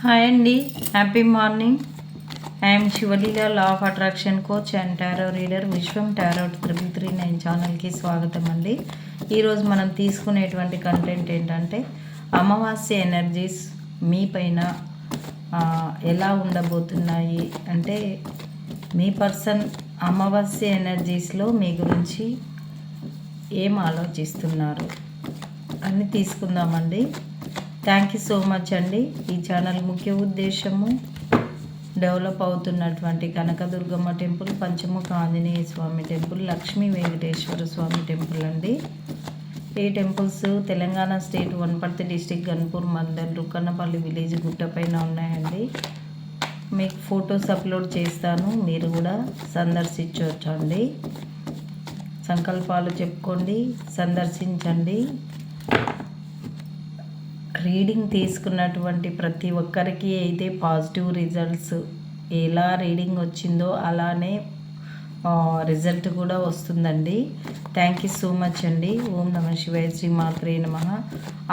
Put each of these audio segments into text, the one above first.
Hi అండి. Happy morning I'm Sivaleela law of attraction coach and tarot reader Vishwam tarot triple three nine ఛానల్కి స్వాగతం అండి. ఈరోజు మనం తీసుకునేటువంటి కంటెంట్ ఏంటంటే అమావాస్య ఎనర్జీస్ మీ పైన ఎలా ఉండబోతున్నాయి? అంటే మీ పర్సన్ అమావాస్య ఎనర్జీస్లో మీ గురించి ఏం ఆలోచిస్తున్నారు? అని తీసుకుందామండి. థ్యాంక్ యూ సో మచ్ అండి. ఈ ఛానల్ ముఖ్య ఉద్దేశము డెవలప్ అవుతున్నటువంటి Kanakadurgamma temple Panchamukha Anjaneya Swamy temple Lakshmi Venkateswara Swamy temple అండి. ఈ temples Telangana state Wanaparthy district Ganpur mandal Rukkannapalli village గుట్టపైన ఉన్నాయండి. మీకు ఫొటోస్ అప్లోడ్ చేస్తాను. మీరు కూడా సందర్శించవచ్చు అండి సంకల్పాలు చెప్పుకోండి. సందర్శించండి. రీడింగ్ తీసుకున్నటువంటి ప్రతి ఒక్కరికి అయితే పాజిటివ్ రిజల్ట్స్ ఎలా రీడింగ్ వచ్చిందో అలానే రిజల్ట్ కూడా వస్తుందండి. థ్యాంక్ యూ సో మచ్ అండి. ఓం నమ శివాయ శ్రీ మాత్రే నమ.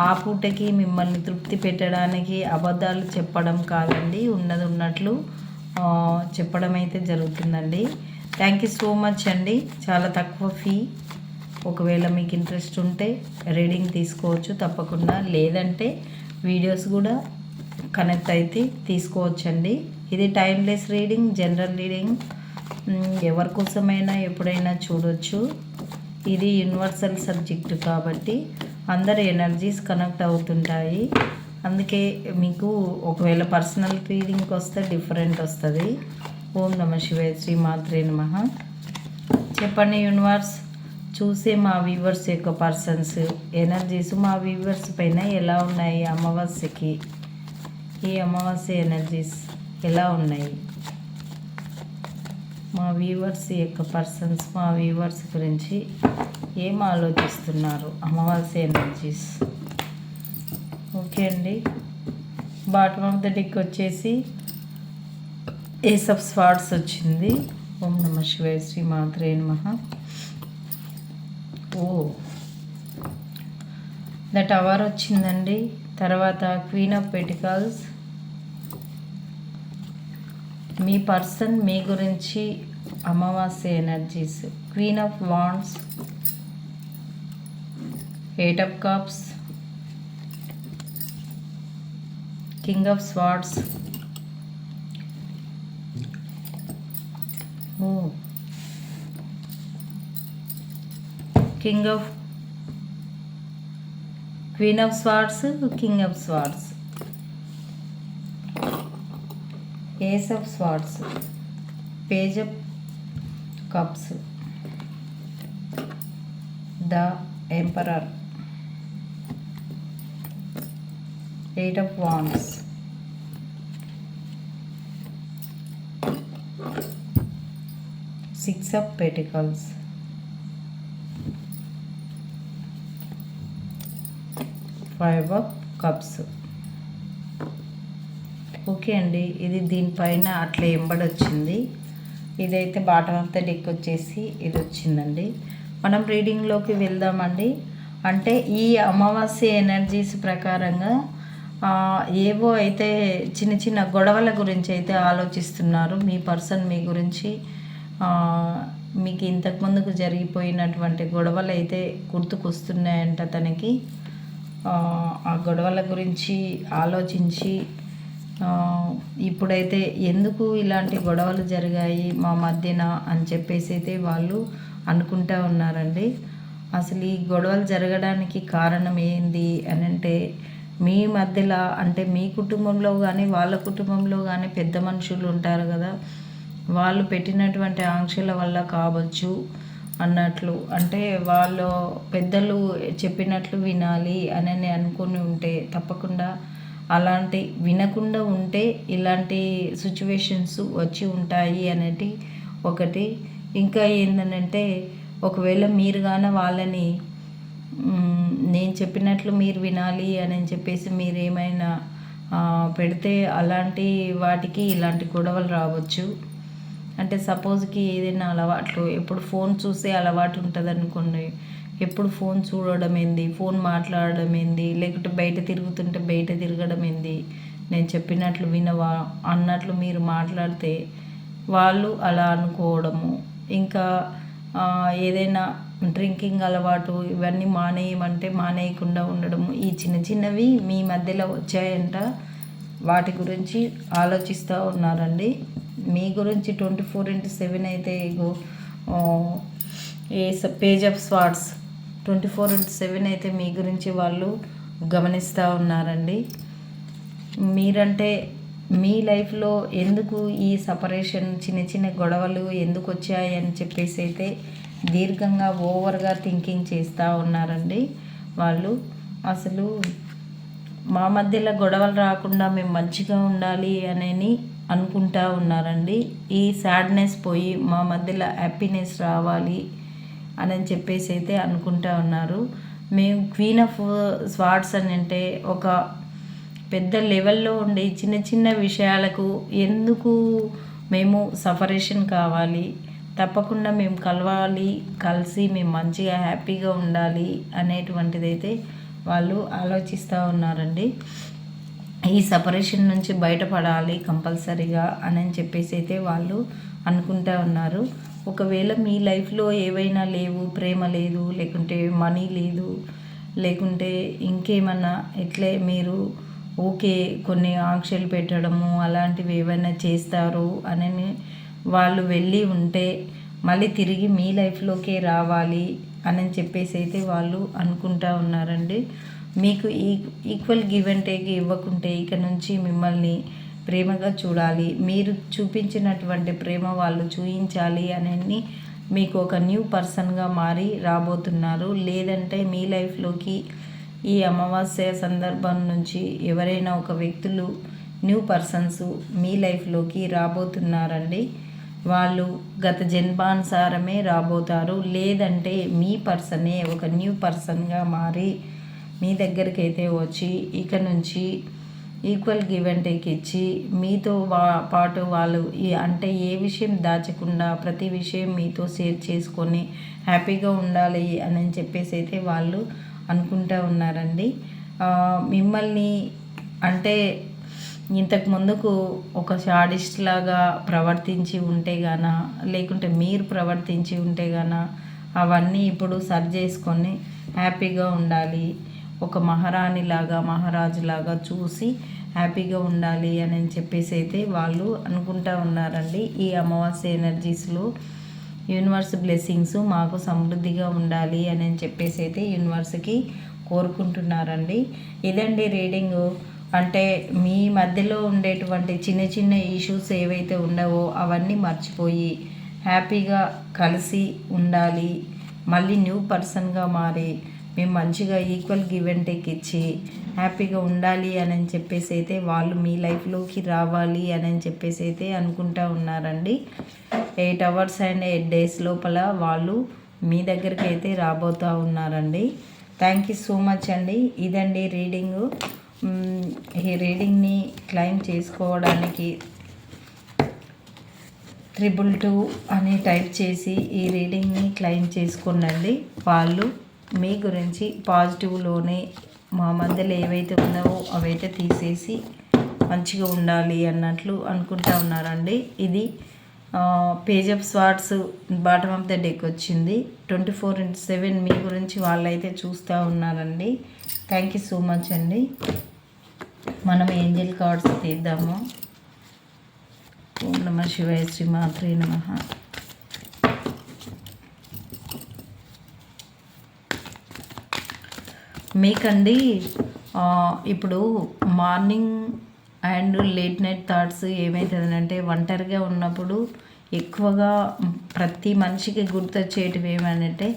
ఆ పూటకి మిమ్మల్ని తృప్తి పెట్టడానికి అబద్ధాలు చెప్పడం కాదండి. ఉన్నది ఉన్నట్లు చెప్పడం అయితే జరుగుతుందండి. థ్యాంక్ యూ సో మచ్ అండి. చాలా తక్కువ ఫీ ఒకవేళ మీకు ఇంట్రెస్ట్ ఉంటే రీడింగ్ తీసుకోవచ్చు తప్పకుండా. లేదంటే వీడియోస్ కూడా కనెక్ట్ అయితే తీసుకోవచ్చండి. ఇది టైమ్లెస్ రీడింగ్ జనరల్ రీడింగ్. ఎవరి కోసమైనా ఎప్పుడైనా చూడొచ్చు. ఇది యూనివర్సల్ సబ్జెక్ట్ కాబట్టి అందరి ఎనర్జీస్ కనెక్ట్ అవుతుంటాయి. అందుకే మీకు ఒకవేళ పర్సనల్ రీడింగ్కి వస్తే డిఫరెంట్ వస్తుంది. ఓం నమ శివాయ శ్రీ మాత్రే నమ. చెప్పండి యూనివర్స్. చూసే మా వ్యూవర్స్ యొక్క పర్సన్స్ ఎనర్జీస్ మా వ్యూవర్స్ పైన ఎలా ఉన్నాయి అమావాస్యకి? ఈ అమావాస్య ఎనర్జీస్ ఎలా ఉన్నాయి? మా వ్యూవర్స్ యొక్క పర్సన్స్ మా వ్యూవర్స్ గురించి ఏం ఆలోచిస్తున్నారు అమావాస్య ఎనర్జీస్ ఓకే అండి. బాటమ్ ఆఫ్ ద డిక్ వచ్చేసి ఏస్ ఆఫ్ స్వాట్స్ వచ్చింది. ఓం నమ శివాయ శ్రీ మాత్రే నమ. ఓ. ద టవర్ వచ్చిందండి. తర్వాత క్వీన్ ఆఫ్ పెటికల్స్. మీ పర్సన్ మీ గురించి అమావాస్య energies. Queen of wands. Eight of cups. King of swords. king of queen of swords king of swords ace of swords page of cups the emperor eight of wands. Six of pentacles. Five of cups. Okay అండి ఇది దీనిపైన అట్లా ఎంబడొచ్చింది. ఇదైతే bottom of the deck వచ్చేసి ఇది వచ్చిందండి మనం రీడింగ్లోకి వెళ్దామండి. అంటే ఈ అమావాస్య ఎనర్జీస్ ప్రకారంగా ఏవో అయితే చిన్న చిన్న గొడవల గురించి అయితే ఆలోచిస్తున్నారు. మీ పర్సన్ మీ గురించి మీకు ఇంతకు ముందుకు జరిగిపోయినటువంటి గొడవలు అయితే గుర్తుకొస్తున్నాయంట తనకి. ఆ, గొడవల గురించి ఆలోచించి ఇప్పుడైతే ఎందుకు ఇలాంటి గొడవలు జరిగాయి మా మధ్యన అని చెప్పేసి అయితే వాళ్ళు అనుకుంటా ఉన్నారండి. అసలు ఈ గొడవలు జరగడానికి కారణం ఏంది అని అంటే మీ మధ్యలో అంటే మీ కుటుంబంలో కానీ వాళ్ళ కుటుంబంలో కానీ పెద్ద మనుషులు ఉంటారు కదా వాళ్ళు పెట్టినటువంటి ఆంక్షల వల్ల కావచ్చు అన్నట్లు. అంటే వాళ్ళు పెద్దలు చెప్పినట్లు వినాలి అని అనుకుని ఉంటే తప్పకుండా అలాంటి వినకుండా ఉంటే ఇలాంటి సిచ్యువేషన్స్ వచ్చి ఉంటాయి అనేది ఒకటి. ఇంకా ఏంటంటే ఒకవేళ మీరు కానీ వాళ్ళని నేను చెప్పినట్లు మీరు వినాలి అని చెప్పేసి మీరు ఏమైనా పెడితే అలాంటి వాటికి ఇలాంటి గొడవలు రావచ్చు. అంటే సపోజ్కి ఏదైనా అలవాట్లు ఎప్పుడు ఫోన్ చూసే అలవాటు ఉంటుంది అనుకోండి ఎప్పుడు ఫోన్ చూడడం ఏంది ఫోన్ మాట్లాడడం ఏంది లేకుంటే బయట తిరుగుతుంటే బయట తిరగడం ఏంది. నేను చెప్పినట్లు వినవా అన్నట్లు మీరు మాట్లాడితే వాళ్ళు అలా అనుకోవడము. ఇంకా ఏదైనా డ్రింకింగ్ అలవాటు ఇవన్నీ మానేయమంటే మానేయకుండా ఉండడము. ఈ చిన్న చిన్నవి మీ మధ్యలో వచ్చాయంట. వాటి గురించి ఆలోచిస్తూ ఉన్నారండి. మీ గురించి ట్వంటీ ఫోర్ ఇంటూ సెవెన్ అయితే a page of swords twenty four into seven అయితే మీ గురించి వాళ్ళు గమనిస్తూ ఉన్నారండి. మీరంటే మీ లైఫ్లో ఎందుకు ఈ సపరేషన్ చిన్న చిన్న గొడవలు ఎందుకు వచ్చాయి అని చెప్పేసి అయితే దీర్ఘంగా ఓవర్గా థింకింగ్ చేస్తూ ఉన్నారండి వాళ్ళు. అసలు మా మధ్యలో గొడవలు రాకుండా మేము మంచిగా ఉండాలి అని అనుకుంటా ఉన్నారండి. ఈ సాడ్నెస్ పోయి మా మధ్యలో హ్యాపీనెస్ రావాలి అని చెప్పేసి అయితే అనుకుంటా ఉన్నారు. మేము క్వీన్ ఆఫ్ స్వార్ట్స్ అని అంటే ఒక పెద్ద లెవెల్లో ఉండే చిన్న చిన్న విషయాలకు ఎందుకు మేము సఫరేషన్ కావాలి? తప్పకుండా మేము కలవాలి కలిసి మేము మంచిగా హ్యాపీగా ఉండాలి అనేటువంటిది అయితే వాళ్ళు ఆలోచిస్తూ ఉన్నారండి. ఈ సపరేషన్ నుంచి బయటపడాలి కంపల్సరీగా అని చెప్పేసి అయితే వాళ్ళు అనుకుంటా ఉన్నారు. ఒకవేళ మీ లైఫ్లో ఏవైనా లేవు ప్రేమ లేదు లేకుంటే మనీ లేదు లేకుంటే ఇంకేమన్నా ఎట్లే మీరు ఓకే కొన్ని ఆంక్షలు పెట్టడము అలాంటివి ఏమైనా చేస్తారు అని వాళ్ళు వెళ్ళి ఉంటే మళ్ళీ తిరిగి మీ లైఫ్లోకే రావాలి. అని చెప్పేసి అయితే వాళ్ళు అనుకుంటా ఉన్నారండి. మీకు ఈ ఈక్వల్ గివ్ అండ్ టేక్ ఇవ్వకుంటే ఇక నుంచి మిమ్మల్ని ప్రేమగా చూడాలి. మీరు చూపించినటువంటి ప్రేమ వాళ్ళు చూపించాలి అని మీకు ఒక న్యూ పర్సన్గా మారి రాబోతున్నారు. లేదంటే మీ లైఫ్లోకి ఈ అమావాస్య సందర్భం నుంచి ఎవరైనా ఒక వ్యక్తులు న్యూ పర్సన్స్ మీ లైఫ్లోకి రాబోతున్నారండి. వాళ్ళు గత జన్మానుసారమే రాబోతారు. లేదంటే మీ పర్సనే ఒక న్యూ పర్సన్గా మారి మీ దగ్గరికి అయితే వచ్చి ఇక నుంచి ఈక్వల్ గివ్ అండ్ టేక్ ఇచ్చి మీతో వా పాటు వాళ్ళు ఈ అంటే ఏ విషయం దాచకుండా ప్రతి విషయం మీతో షేర్ చేసుకొని హ్యాపీగా ఉండాలి అని చెప్పేసి అయితే వాళ్ళు అనుకుంటూ ఉన్నారండి. మిమ్మల్ని అంటే ఇంతకు ముందుకు ఒక షాడిస్ట్ లాగా ప్రవర్తించి ఉంటే గాన లేకుంటే మీరు ప్రవర్తించి ఉంటే గాన అవన్నీ ఇప్పుడు సరి చేసుకొని హ్యాపీగా ఉండాలి. ఒక మహారాణి లాగా మహారాజు లాగా చూసి హ్యాపీగా ఉండాలి అని చెప్పేసి అయితే వాళ్ళు అనుకుంటా ఉన్నారండి. ఈ అమావాస్య ఎనర్జీస్లో యూనివర్స్ బ్లెస్సింగ్స్ మాకు సమృద్ధిగా ఉండాలి అని చెప్పేసి అయితే యూనివర్స్కి కోరుకుంటున్నారండి. ఇదండి రీడింగు. అంటే మీ మధ్యలో ఉండేటువంటి చిన్న చిన్న ఇష్యూస్ ఏవైతే ఉండవో అవన్నీ మర్చిపోయి హ్యాపీగా కలిసి ఉండాలి. మళ్ళీ న్యూ పర్సన్గా మారి మేము మంచిగా ఈక్వల్ గివ్ అండ్ టేక్ ఇచ్చి హ్యాపీగా ఉండాలి అని చెప్పేసి అయితే వాళ్ళు మీ లైఫ్లోకి రావాలి అని చెప్పేసి అయితే అనుకుంటా ఉన్నారండి. Eight hours and eight days లోపల వాళ్ళు మీ దగ్గరికి అయితే రాబోతూ ఉన్నారండి. థ్యాంక్ యూ సో మచ్ అండి. ఇదండి రీడింగు ఈ రీడింగ్ని క్లైమ్ చేసుకోవడానికి ట్రిపుల్ టూ అని టైప్ చేసి ఈ రీడింగ్ని క్లైమ్ చేసుకున్నండి. వాళ్ళు మీ గురించి పాజిటివ్లోనే మా మధ్యలో ఏవైతే ఉన్నావో అవైతే తీసేసి మంచిగా ఉండాలి అన్నట్లు అనుకుంటా ఉన్నారండి. ఇది page of swords bottom of the deck వచ్చింది. ట్వంటీ ఫోర్ ఇంటూ సెవెన్ మీ గురించి వాళ్ళైతే చూస్తూ ఉన్నారండి. థ్యాంక్ యూ సో మచ్ అండి. మనం ఏంజల్ కార్డ్స్ తీద్దాము. ఓం నమ శివాయ శ్రీ మాత్రే నమ. మీకండి ఇప్పుడు morning and late night thoughts ఏమవుతుందంటే ఒంటరిగా ఉన్నప్పుడు ఎక్కువగా ప్రతి మనిషికి గుర్తొచ్చేటివి ఏమనంటే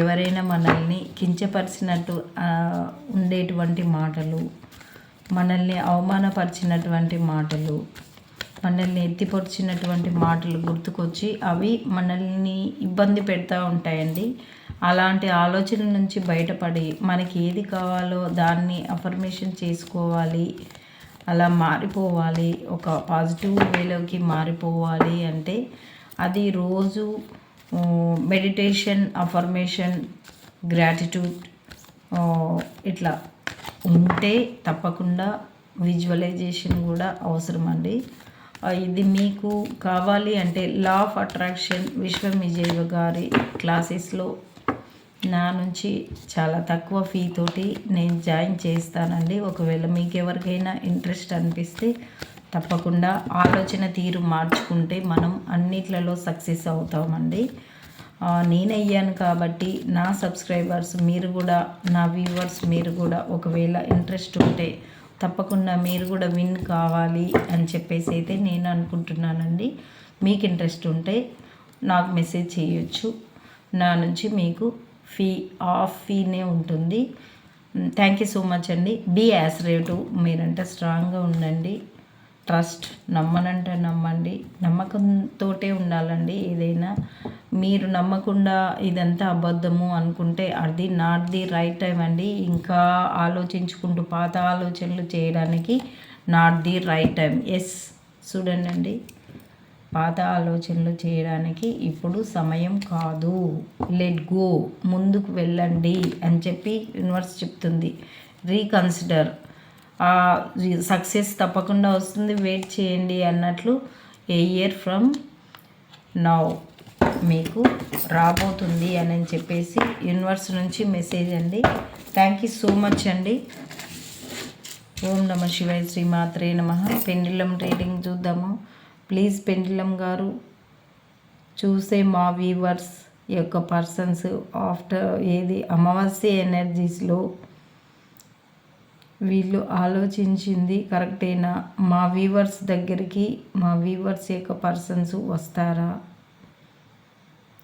ఎవరైనా మనల్ని కించపరిచినట్టు ఉండేటువంటి మాటలు మనల్ని అవమానపరిచినటువంటి మాటలు మనల్ని ఎత్తిపరిచినటువంటి మాటలు గుర్తుకొచ్చి అవి మనల్ని ఇబ్బంది పెడతా ఉంటాయండి. అలాంటి ఆలోచన నుంచి బయటపడి మనకి ఏది కావాలో దాన్ని అఫర్మేషన్ చేసుకోవాలి అలా మారిపోవాలి ఒక పాజిటివ్ వేలోకి మారిపోవాలి అంటే అది రోజు మెడిటేషన్ అఫర్మేషన్ గ్రాటిట్యూడ్ ఇట్లా ఉంటే తప్పకుండా విజువలైజేషన్ కూడా అవసరం అండి ఇది మీకు కావాలి అంటే law of attraction Vishwam Vijay గారి క్లాసెస్లో నా నుంచి చాలా తక్కువ ఫీ తోటి నేను జాయిన్ చేస్తానండి. ఒకవేళ మీకు ఎవరికైనా ఇంట్రెస్ట్ అనిపిస్తే తప్పకుండా ఆలోచన తీరు మార్చుకుంటే మనం అన్నిట్లలో సక్సెస్ అవుతామండి. నేనయ్యాను కాబట్టి నా సబ్స్క్రైబర్స్ మీరు కూడా నా వ్యూవర్స్ మీరు కూడా ఒకవేళ ఇంట్రెస్ట్ ఉంటే తప్పకుండా మీరు కూడా విన్ కావాలి అని చెప్పేసి అయితే నేను అనుకుంటున్నానండి. మీకు ఇంట్రెస్ట్ ఉంటే నాకు మెసేజ్ చేయొచ్చు. నా నుంచి మీకు ఫీ ఆఫ్ ఫీనే ఉంటుంది. థ్యాంక్ యూ సో మచ్ అండి. బీ యాసరేటివ్ మీరంటే స్ట్రాంగ్గా ఉండండి. ట్రస్ట్ నమ్మనంటే నమ్మండి. నమ్మకంతోటే ఉండాలండి. ఏదైనా మీరు నమ్మకుండా ఇదంతా అబద్ధము అనుకుంటే అది నాట్ ది రైట్ టైం అండి. ఇంకా ఆలోచించుకుంటూ పాత ఆలోచనలు చేయడానికి not the right time. Yes చూడండి అండి. పాత ఆలోచనలు చేయడానికి ఇప్పుడు సమయం కాదు. లెట్ గో ముందుకు వెళ్ళండి అని చెప్పి యూనివర్స్ చెప్తుంది. రీకన్సిడర్ సక్సెస్ తప్పకుండా వస్తుంది. వెయిట్ చేయండి అన్నట్లు ఏ ఇయర్ ఫ్రమ్ నౌ మీకు రాబోతుంది అని చెప్పేసి యూనివర్స్ నుంచి మెసేజ్ అండి. థ్యాంక్ యూ సో మచ్ అండి. ఓం నమ శివాయ శ్రీ మాత్రే నమ. పెండిలం రీడింగ్ చూద్దాము. ప్లీజ్ పెండిలం గారు చూసే మా వ్యూవర్స్ యొక్క పర్సన్స్ ఆఫ్టర్ ఏది? అమావాస్య ఎనర్జీస్లో వీళ్ళు ఆలోచించింది కరెక్టేనా? మా వ్యూవర్స్ దగ్గరికి మా వ్యూవర్స్ యొక్క పర్సన్స్ వస్తారా?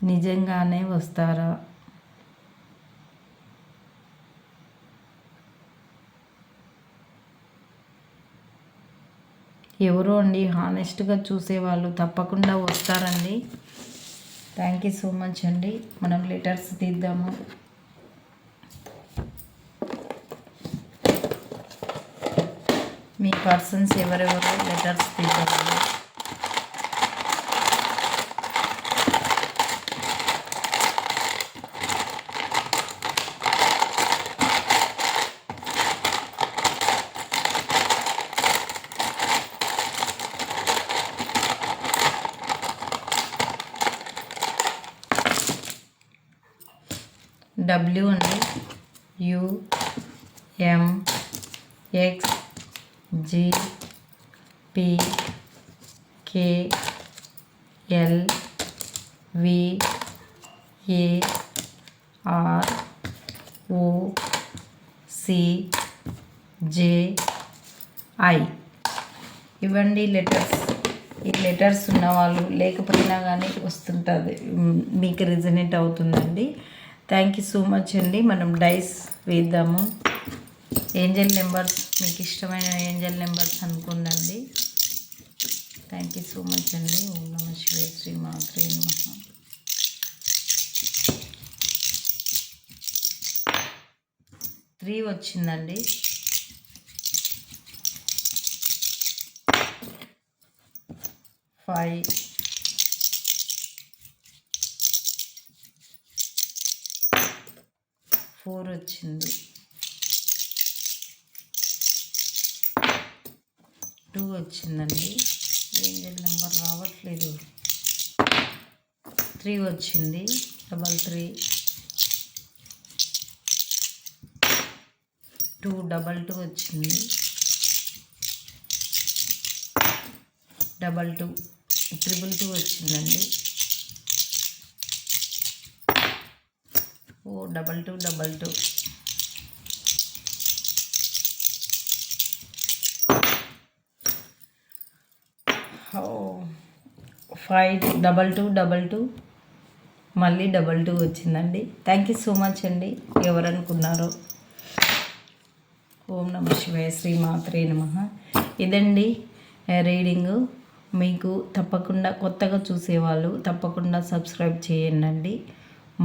నిజంగానే వస్తారా? ఎవరో అండి హానెస్ట్గా చూసేవాళ్ళు తప్పకుండా వస్తారండి. థ్యాంక్ యూ సో మచ్ అండి. మనం లెటర్స్ తీద్దాము. మీ పర్సన్స్ ఎవరెవరో లెటర్స్ తీసుకోవాలి డబ్ల్యూ అండి. U M X G P K L V A R O C J I. ఇవ్వండి లెటర్స్. ఈ లెటర్స్ ఉన్నవాళ్ళు లేకపోయినా కానీ వస్తుంటుంది. మీకు రిజనేట్ అవుతుందండి. థ్యాంక్ యూ సో మచ్ అండి. మనం డైస్ వేద్దాము. ఏంజల్ నెంబర్స్ మీకు ఇష్టమైన ఏంజల్ నెంబర్స్ అనుకుందండి థ్యాంక్ యూ సో మచ్ అండి. ఓం నమ శివాయ శ్రీ మాత్రే నమః. త్రీ వచ్చిందండి. ఫైవ్. ఫోర్ వచ్చింది. టూ వచ్చిందండి. ఏంజల్ నెంబర్ రావట్లేదు. త్రీ వచ్చింది. Double three. Two double two వచ్చింది. డబల్ టూ ట్రిపుల్ టూ వచ్చిందండి. ఓ double two double two. Five double two double two. మళ్ళీ డబల్ టూ వచ్చిందండి. థ్యాంక్ యూ సో మచ్ అండి. ఎవరనుకున్నారో. ఓం నమ శివాయ శ్రీ మాత్రే నమ. ఇదండి రీడింగ్. మీకు తప్పకుండా కొత్తగా చూసేవాళ్ళు తప్పకుండా సబ్స్క్రైబ్ చేయండి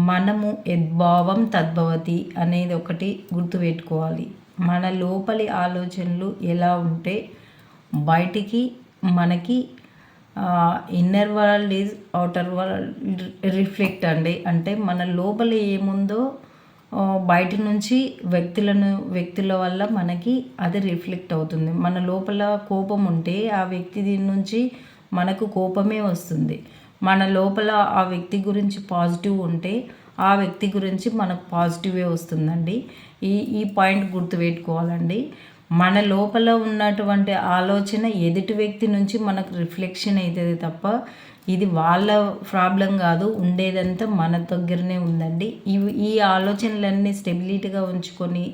మనము యద్భావం తద్భవతి అనేది ఒకటి గుర్తుపెట్టుకోవాలి మన లోపలి ఆలోచనలు ఎలా ఉంటే బయటికి మనకి inner world is outer world reflect అండి. అంటే మన లోపల ఏముందో బయట నుంచి వ్యక్తులను వ్యక్తుల వల్ల మనకి అది రిఫ్లెక్ట్ అవుతుంది. మన లోపల కోపం ఉంటే ఆ వ్యక్తి దీని నుంచి మనకు కోపమే వస్తుంది. మన లోపల ఆ వ్యక్తి గురించి పాజిటివ్ ఉంటే ఆ వ్యక్తి గురించి మనకు పాజిటివే వస్తుందండి. ఈ ఈ పాయింట్ గుర్తుపెట్టుకోవాలండి. మన లోపల ఉన్నటువంటి ఆలోచన ఎదుటి వ్యక్తి నుంచి మనకు రిఫ్లెక్షన్ అవుతుంది తప్ప ఇది వాళ్ళ ప్రాబ్లం కాదు ఉండేదంతా మన దగ్గరనే ఉందండి. ఇవి ఈ ఆలోచనలన్నీ స్టెబిలిటీగా ఉంచుకొని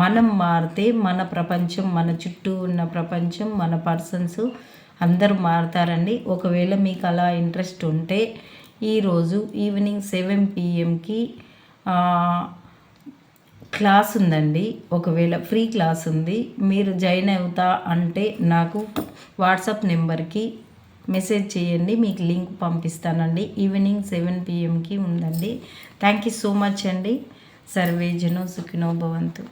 మనం మారితే మన ప్రపంచం మన చుట్టూ ఉన్న ప్రపంచం మన పర్సన్స్ అందరూ మారుతారండి. ఒకవేళ మీకు అలా ఇంట్రెస్ట్ ఉంటే ఈరోజు ఈవినింగ్ సెవెన్ పిఎంకి క్లాస్ ఉందండి. ఒకవేళ ఫ్రీ క్లాస్ ఉంది మీరు జాయిన్ అవుతా అంటే నాకు వాట్సాప్ నెంబర్కి మెసేజ్ చేయండి మీకు లింక్ పంపిస్తానండి. ఈవినింగ్ సెవెన్ పిఎంకి ఉందండి. థ్యాంక్ యూ సో మచ్ అండి. సర్వేజను సుఖినో భవంతు